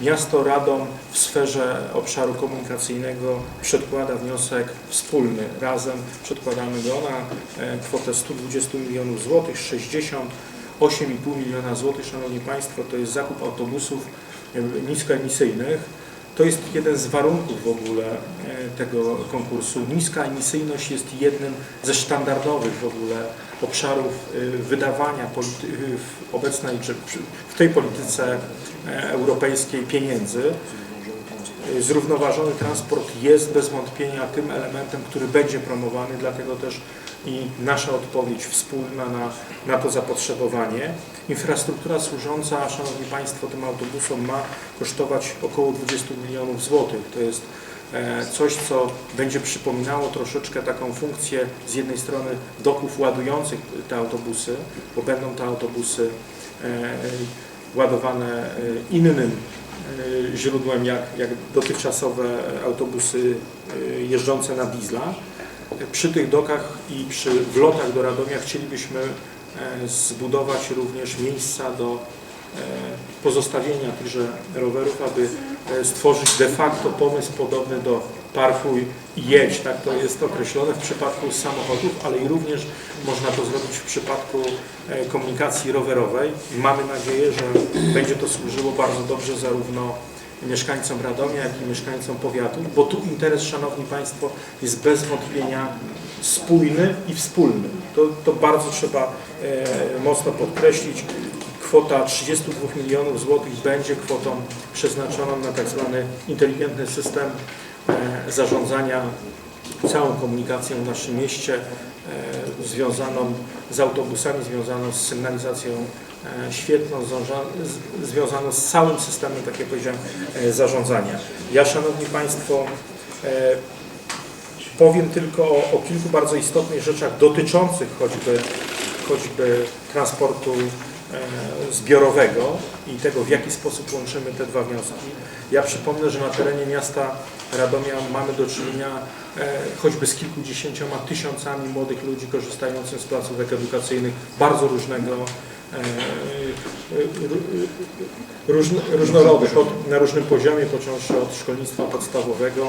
Miasto Radom w sferze obszaru komunikacyjnego przedkłada wniosek wspólny. Razem przedkładamy go na e, kwotę 120 milionów złotych, 68,5 miliona złotych, Szanowni Państwo, to jest zakup autobusów e, niskoemisyjnych. To jest jeden z warunków w ogóle e, tego konkursu. Niska emisyjność jest jednym ze sztandardowych w ogóle obszarów e, wydawania polity- w obecnej, czy w tej polityce e, europejskiej pieniędzy. E, Zrównoważony transport jest bez wątpienia tym elementem, który będzie promowany, dlatego też i nasza odpowiedź wspólna na, na to zapotrzebowanie. Infrastruktura służąca, Szanowni Państwo, tym autobusom ma kosztować około 20 milionów złotych. To jest e, coś, co będzie przypominało troszeczkę taką funkcję z jednej strony doków ładujących te autobusy, bo będą te autobusy e, ładowane e, innym źródłem jak, jak dotychczasowe autobusy e, jeżdżące na diesla. Przy tych dokach i przy wlotach do Radomia chcielibyśmy e, zbudować również miejsca do pozostawienia tychże rowerów, aby e, stworzyć de facto pomysł podobny do parkuj i jedź, tak to jest określone w przypadku samochodów, ale i również można to zrobić w przypadku e, komunikacji rowerowej. Mamy nadzieję, że będzie to służyło bardzo dobrze zarówno mieszkańcom Radomia, jak i mieszkańcom powiatu, bo tu interes, Szanowni Państwo, jest bez wątpienia spójny i wspólny. To, to bardzo trzeba e, mocno podkreślić. Kwota 32 milionów złotych będzie kwotą przeznaczoną na tak zwany inteligentny system e, zarządzania całą komunikacją w naszym mieście, e, związaną z autobusami, związaną z sygnalizacją e, z- związaną z całym systemem, tak jak powiedziałem, zarządzania. Ja, Szanowni Państwo, powiem tylko o, o kilku bardzo istotnych rzeczach dotyczących choćby, choćby transportu zbiorowego i tego, w jaki sposób łączymy te dwa wnioski. Ja przypomnę, że na terenie miasta Radomia mamy do czynienia e, choćby z kilkudziesięcioma tysiącami młodych ludzi korzystających z placówek edukacyjnych bardzo różnego e, e, różn, różnorodnych, od, na różnym poziomie, począwszy od szkolnictwa podstawowego,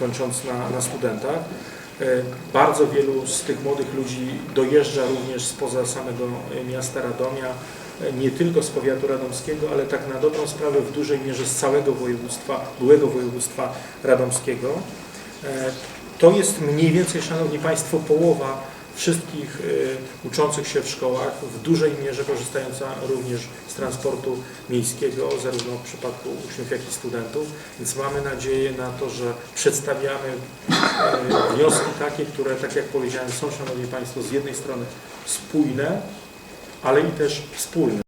kończąc na, na studentach. E, Bardzo wielu z tych młodych ludzi dojeżdża również spoza samego miasta Radomia, e, nie tylko z powiatu radomskiego, ale tak na dobrą sprawę w dużej mierze z całego województwa, byłego województwa radomskiego. E, To jest mniej więcej, Szanowni Państwo, połowa wszystkich e, uczących się w szkołach, w dużej mierze korzystająca również z transportu miejskiego, zarówno w przypadku uczniów, jak i studentów. Więc mamy nadzieję na to, że przedstawiamy e, wnioski takie, które, tak jak powiedziałem, są, Szanowni Państwo, z jednej strony spójne, ale i też wspólne.